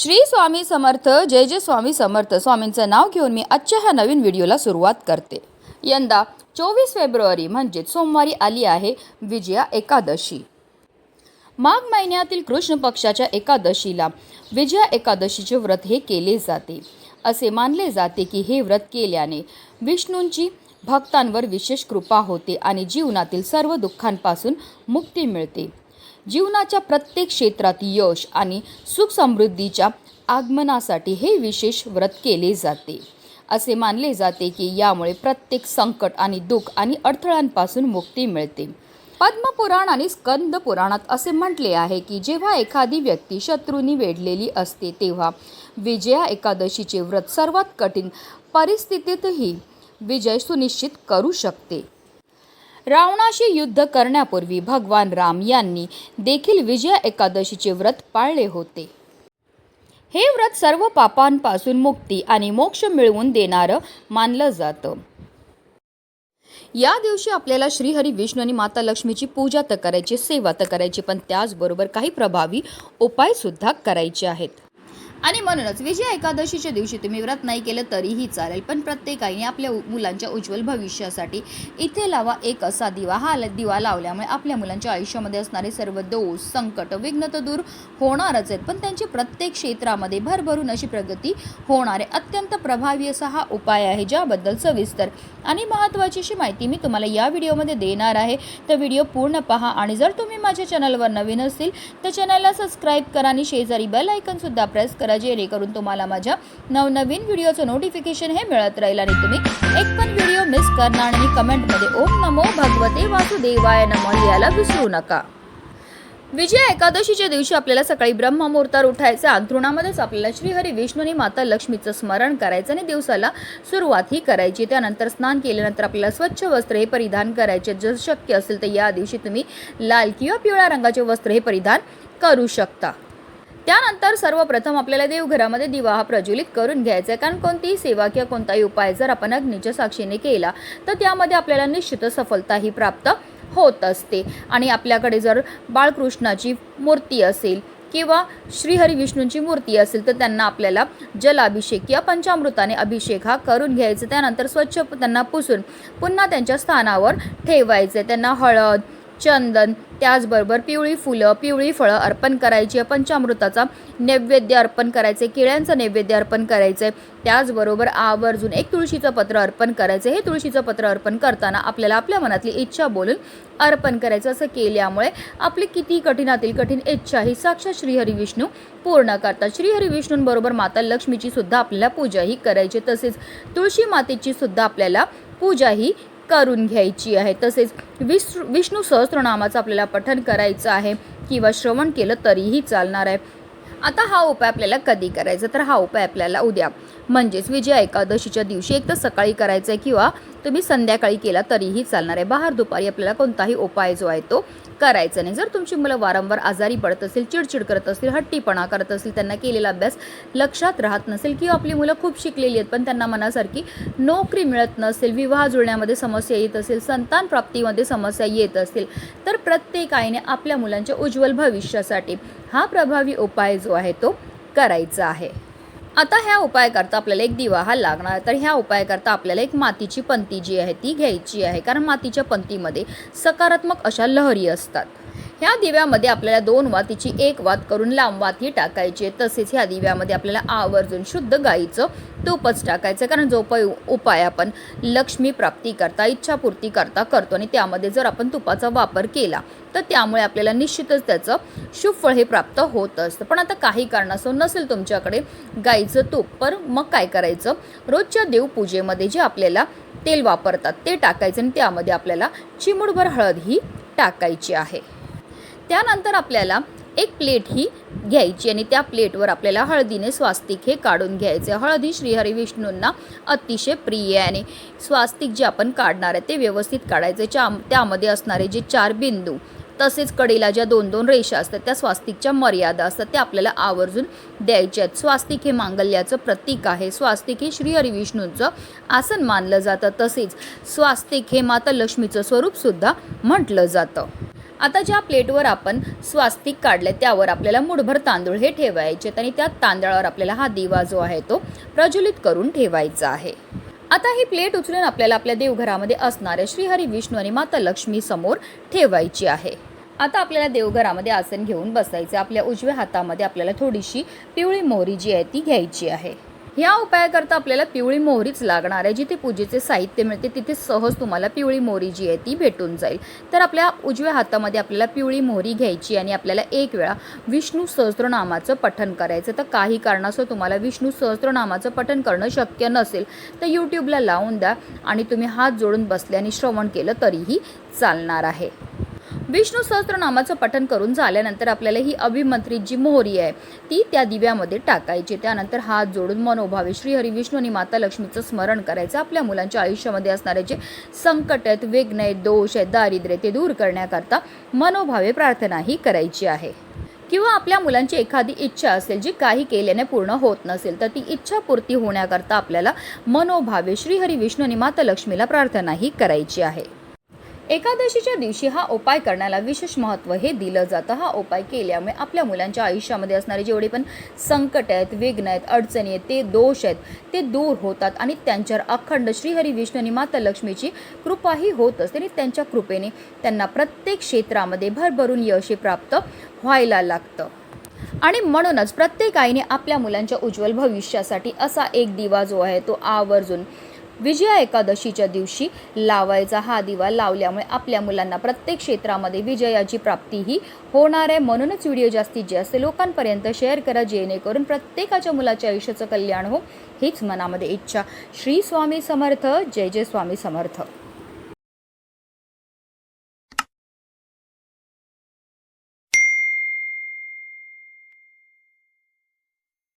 श्री स्वामी समर्थ जय जय स्वामी समर्थ. स्वामींचं नाव घेऊन मी आजच्या ह्या नवीन व्हिडिओला सुरुवात करते. यंदा चोवीस फेब्रुवारी म्हणजेच सोमवारी आली आहे विजया एकादशी. माघ महिन्यातील कृष्ण पक्षाच्या एकादशीला विजया एकादशीचे व्रत हे केले जाते. असे मानले जाते की हे व्रत केल्याने विष्णूंची भक्तांवर विशेष कृपा होते आणि जीवनातील सर्व दुःखांपासून मुक्ती मिळते. जीवनाच्या प्रत्येक क्षेत्रात यश आणि सुख समृद्धीच्या आगमनासाठी हे विशेष व्रत केले जाते. असे मानले जाते की यामुळे प्रत्येक संकट आणि दुःख आणि अडथळ्यांपासून मुक्ती मिळते. पद्मपुराण आणि स्कंद पुराणात असे म्हटले आहे की जेव्हा एखादी व्यक्ती शत्रूंनी वेढलेली असते तेव्हा विजया एकादशीचे व्रत सर्वात कठीण परिस्थितीतही विजय सुनिश्चित करू शकते. रावणाशी युद्ध करण्यापूर्वी भगवान राम यांनी देखील विजया एकादशीचे व्रत पाळले होते. हे व्रत सर्व पापांपासून मुक्ती आणि मोक्ष मिळवून देणारं मानलं जातं. या दिवशी आपल्याला श्रीहरी विष्णू आणि माता लक्ष्मीची पूजा तर करायची सेवा तर करायची पण त्याचबरोबर काही प्रभावी उपायसुद्धा करायचे आहेत. आणि म्हणूनच विजया एकादशीच्या दिवशी तुम्ही व्रत नाही केलं तरीही चालेल. पण प्रत्येक आईने आपल्या मुलांच्या उज्ज्वल भविष्यासाठी इथे लावा एक असा दिवा. हा दिवा लावल्यामुळे आपल्या मुलांच्या आयुष्यामध्ये असणारे सर्व दोष संकट विघ्न तर दूर होणारच आहेत. पण त्यांची प्रत्येक क्षेत्रामध्ये भरभरून अशी प्रगती होणार आहे अत्यंत प्रभावी असा हा उपाय आहे ज्याबद्दल सविस्तर आणि महत्त्वाची अशी माहिती मी तुम्हाला या व्हिडिओमध्ये देणार आहे. तर व्हिडिओ पूर्ण पहा आणि जर तुम्ही माझ्या चॅनलवर नवीन असतील तर चॅनलला सबस्क्राईब करा आणि शेजारी बेल ऐकनसुद्धा प्रेस करा. जेणेकरून तुम्हाला माझ्या नवनवीन व्हिडिओचं नोटिफिकेशन हे मिळत राहील. आणि तुम्ही एक पण व्हिडिओ मिस करणार आणि कमेंटमध्ये ओम नमो भगवते वासुदेवाय नमो याला विसरू नका. विजया एकादशीच्या दिवशी आपल्याला सकाळी ब्रह्ममुहूर्तावर उठायचं अंथरुणामध्येच आपल्याला श्रीहरी विष्णू माता लक्ष्मीचं स्मरण करायचं आणि दिवसाला सुरुवात ही करायची. त्यानंतर स्नान केल्यानंतर आपल्याला स्वच्छ वस्त्र हे परिधान करायचे. जर शक्य असेल तर या दिवशी तुम्ही लाल किंवा पिवळ्या रंगाचे वस्त्र हे परिधान करू शकता. त्यानंतर सर्वप्रथम आपल्याला देवघरामध्ये दिवा हा प्रज्वलित करून घ्यायचा आहे. कारण कोणतीही सेवा किंवा कोणताही उपाय जर आपण अग्नीच्या साक्षीने केला तर त्यामध्ये आपल्याला निश्चित सफलताही प्राप्त होत असते. आणि आपल्याकडे जर बाळकृष्णाची मूर्ती असेल किंवा श्रीहरी विष्णूंची मूर्ती असेल तर त्यांना आपल्याला जलाभिषेक किंवा पंचामृताने अभिषेक हा करून घ्यायचा. त्यानंतर स्वच्छ त्यांना पुसून पुन्हा त्यांच्या स्थानावर ठेवायचे त्यांना हळद चंदन त्याचबरोबर पिवळी फुलं पिवळी फळं अर्पण करायची. पंचामृताचा नैवेद्य अर्पण करायचे. केळ्यांचं नैवेद्य अर्पण करायचं. त्याचबरोबर आवर्जून एक तुळशीचं पत्र अर्पण करायचं. हे तुळशीचं पत्र अर्पण करताना आपल्याला आपल्या मनातली इच्छा बोलून अर्पण करायचं. असं केल्यामुळे आपली किती कठीणातील कठीण इच्छा ही साक्षात श्रीहरी विष्णू पूर्ण करतात. श्रीहरी विष्णूंबरोबर माता लक्ष्मीची सुद्धा आपल्याला पूजाही करायची. तसेच तुळशी मातेची सुद्धा आपल्याला पूजाही करून घ्यायची आहे. तसेच विष्णू विष्णू सहस्त्रनामाचं आपल्याला पठन करायचं आहे किंवा श्रवण केलं तरीही चालणार आहे. आता हा उपाय आपल्याला कधी करायचा? तर हा उपाय आपल्याला उद्या म्हणजेच विजया एकादशीच्या दिवशी एक तर सकाळी करायचा आहे किंवा तुम्ही संध्याकाळी केला तरीही चालणार आहे. बाहेर दुपारी आपल्याला कोणताही उपाय जो आहे तो करायचा नाही. जर तुमची मुलं वारंवार आजारी पडत असेल चिडचिड करत असतील हट्टीपणा करत असतील त्यांना केलेला अभ्यास लक्षात राहत नसेल किंवा आपली मुलं खूप शिकलेली आहेत पण त्यांना मनासारखी नोकरी मिळत नसेल विवाह जुळण्यामध्ये समस्या येत असेल संतान प्राप्तीमध्ये समस्या येत असतील तर प्रत्येक आईने आपल्या मुलांच्या उज्ज्वल भविष्यासाठी हा प्रभावी उपाय जो आहे तो करायचा आहे. आता ह्या उपायाकरता आपल्याला एक दिवा हा लागणार. तर ह्या उपायाकरता आपल्याला एक मातीची पंती जी आहे ती घ्यायची आहे. कारण मातीच्या पंतीमध्ये सकारात्मक अशा लहरी असतात. ह्या दिव्यामध्ये आपल्याला दोन वातीची एक वात करून लांब वात ही टाकायची आहे. तसेच ह्या दिव्यामध्ये आपल्याला आवर्जून शुद्ध गाईचं तूपच टाकायचं कारण जो उपाय उपाय आपण लक्ष्मी प्राप्ती करता इच्छापूर्ती करता करतो. आणि त्यामध्ये जर आपण तुपाचा वापर केला तर त्यामुळे आपल्याला निश्चितच त्याचं शुभफळ हे प्राप्त होत असतं. पण आता काही कारणास्तव नसेल तुमच्याकडे गाईचं तूप पर मग काय करायचं? रोजच्या देवपूजेमध्ये जे आपल्याला तेल वापरतात ते टाकायचं आणि त्यामध्ये आपल्याला चिमुडभर हळद ही टाकायची आहे. त्यानंतर आपल्याला एक प्लेट ही घ्यायची आणि त्या प्लेटवर आपल्याला हळदीने स्वास्तिक हे काढून घ्यायचे. हळदी श्रीहरी विष्णूंना अतिशय प्रिय आहे आणि स्वास्तिक जे आपण काढणार आहे ते व्यवस्थित काढायचे. च्या त्यामध्ये असणारे जे चार बिंदू तसेच कडेला ज्या दोन दोन रेषा असतात त्या स्वास्तिकच्या मर्यादा असतात त्या आपल्याला आवर्जून द्यायच्या आहेत. स्वास्तिक हे मांगल्याचं प्रतीक आहे. स्वास्तिक हे श्रीहरी विष्णूंचं आसन मानलं जातं. तसेच स्वास्तिक हे माता लक्ष्मीचं स्वरूपसुद्धा म्हटलं जातं. आता ज्या प्लेटवर आपण स्वास्तिक काढले त्यावर आपल्याला मुठभर तांदूळ हे ठेवायचे आणि त्या तांदळावर आपल्याला हा दिवा जो आहे तो प्रज्वलित करून ठेवायचा आहे. आता ही प्लेट उचलून आपल्याला आपल्या देवघरामध्ये असणाऱ्या श्रीहरी विष्णू आणि माता लक्ष्मी समोर ठेवायची आहे. आता आपल्याला देवघरामध्ये आसन घेऊन बसायचे आपल्या उजव्या हातामध्ये आपल्याला थोडीशी पिवळी मोहरी जी आहे ती घ्यायची आहे. ह्या उपायाकरता आपल्याला पिवळी मोहरीच लागणार आहे. जिथे पूजेचे साहित्य मिळते तिथे सहज तुम्हाला पिवळी मोहरी जी आहे ती भेटून जाईल. तर आपल्या उजव्या हातामध्ये आपल्याला पिवळी मोहरी घ्यायची आणि आपल्याला एक वेळा विष्णू सहस्त्रनामाचं पठण करायचं. तर काही कारणास्तव तुम्हाला विष्णू सहस्त्रनामाचं पठण करणं शक्य नसेल तर यूट्यूबला लावून द्या आणि तुम्ही हात जोडून बसल्याने श्रवण केलं तरीही चालणार आहे. विष्णू सहस्त्रनामाचं पठण करून झाल्यानंतर आपल्याला ही अभिमंत्रित जी मोहरी आहे ती त्या दिव्यामध्ये टाकायची. त्यानंतर हात जोडून मनोभावे श्री हरी विष्णू आणि माता लक्ष्मीचं स्मरण करायचं. आपल्या मुलांच्या आयुष्यामध्ये असणारे जे संकट आहेत विघ्न आहेत दोष आहेत दारिद्र्य ते दूर करण्याकरता मनोभावे प्रार्थनाही करायची आहे. किंवा आपल्या मुलांची एखादी इच्छा असेल जी काही केल्याने पूर्ण होत नसेल तर ती इच्छा पूर्ती होण्याकरता आपल्याला मनोभावे श्रीहरी विष्णू आणि माता लक्ष्मीला प्रार्थनाही करायची आहे. एकादशीच्या दिवशी हा उपाय करण्याला विशेष महत्त्व हे दिलं जातं. हा उपाय केल्यामुळे आपल्या मुलांच्या आयुष्यामध्ये असणारे जेवढे पण संकट आहेत विघ्न आहेत अडचणी आहेत ते दोष आहेत ते दूर होतात आणि त्यांच्यावर अखंड श्रीहरी विष्णू आणि माता लक्ष्मीची कृपाही होत असते आणि त्यांच्या कृपेने त्यांना प्रत्येक क्षेत्रामध्ये भरभरून यश प्राप्त व्हायला लागतं. आणि म्हणूनच प्रत्येक आईने आपल्या मुलांच्या उज्ज्वल भविष्यासाठी असा एक दिवा जो आहे तो आवर्जून विजया एकादशीच्या दिवशी लावायचा हा दिवा लावल्यामुळे आपल्या मुलांना प्रत्येक क्षेत्रामध्ये विजयाची प्राप्तीही होणार आहे. म्हणूनच व्हिडिओ जास्तीत जास्त लोकांपर्यंत शेअर करा जेणेकरून प्रत्येकाच्या मुलाच्या आयुष्याचं कल्याण हो हीच मनामध्ये इच्छा. श्री स्वामी समर्थ. जय जय स्वामी समर्थ.